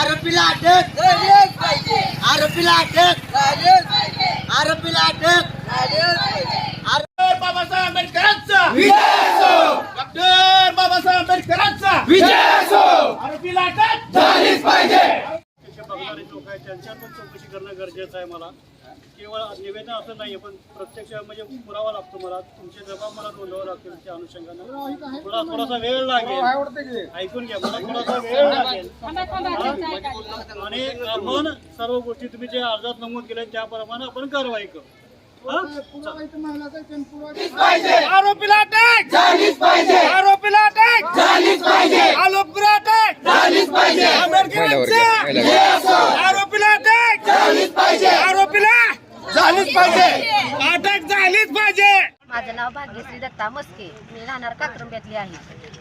आरोपीला अटक. आरोपीला अटक. आरोपीला अटक. बाबासाहेब आंबेडकरांचा. डॉक्टर बाबासाहेब आंबेडकरांचा. आरोपीला अटक झालीच पाहिजे प्रत्यक्ष बघणारे लोक आहेत त्यांच्या पण चौकशी करणं गरजेचं आहे मला. केवळ निवेदन असं नाही पण प्रत्यक्ष म्हणजे पुरावा लागतो मला. तुमचे जबाब मला नोंदवावे लागतील त्या अनुषंगानं. थोडा थोडासा वेळ लागेल. ऐकून घ्या मला थोडासा वेळ लागेल? आणि आपण सर्व गोष्टी तुम्ही जे अर्जात नमूद केल्या त्याप्रमाणे आपण कारवाई करू. आरोपीला अटक झालीच पाहिजे आरोपीला अटक झालीच पाहिजे आंबेडकरांचा आरोपीला अटक झालीच पाहिजे आरोपीला झालीच पाहिजे. अटक झालीच पाहिजे. माझं नाव भाग्यश्री दत्ता मस्के. मी राहणार काक्रंब्यातली आहे.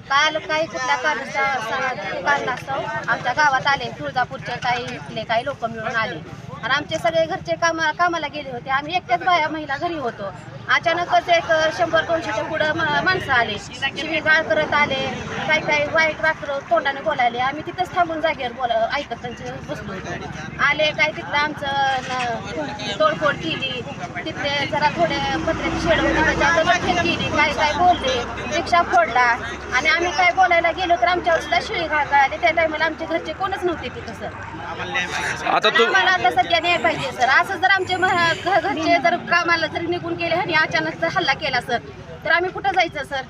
काल काही कुठल्या कारणास्तव आमच्या गावात आले तुळजापूरचे काही इथले काही लोक मिळून आले. आणि आमचे सगळे घरचे कामा कामाला गेले होते. आम्ही एकट्याच बाया महिला घरी होतो. अचानकच एक शंभर दोनशेच्या पुढं मा- माणसं आले. शिवीगाळ करत आले. काही काही वाईट वाकडं तोंडाने बोलायले. आम्ही तिथंच थांबून जागेवर बोल ऐकत त्यांचे बसलो होतो आले काय तिथलं आमचं न- तोडफोड केली. तिथले जरा थोडे पत्र्याची शेड होते दगडफेक केली. काय काय बोलले? रिक्षा फोडला. आणि आम्ही काय बोलायला गेलो तर आमच्यावर सुद्धा शिळी घाल आले त्या टायमाला आमच्या घरचे कोणच नव्हते तिथं सर. आता तू आम्हाला आता सध्या न्याय पाहिजे सर. असं जर आमचे मह- घ- घरचे जर कामाला जरी निघून गेले आणि अचानक जर हल्ला केला सर तर आम्ही कुठं जायचं सर?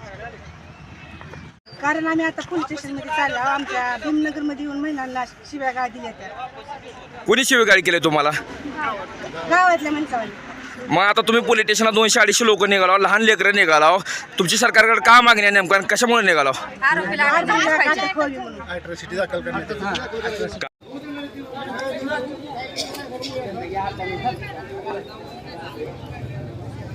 कारण आम्ही आता पोलीस स्टेशनमध्ये चाललो आहोत. आमच्या भीमनगरमध्ये येऊन महिलांना शिव्या गाळ दिल्या त्या. कोणी शिवेगाडी केली तुम्हाला? गावातल्या माणसावर मग आता तुम्ही पोलीस स्टेशनला दोनशे अडीचशे लोक निघालो लहान लेकरं निघालो तुमची सरकारकडे का मागणी आहे नेमकं? आणि कशामुळे निघालो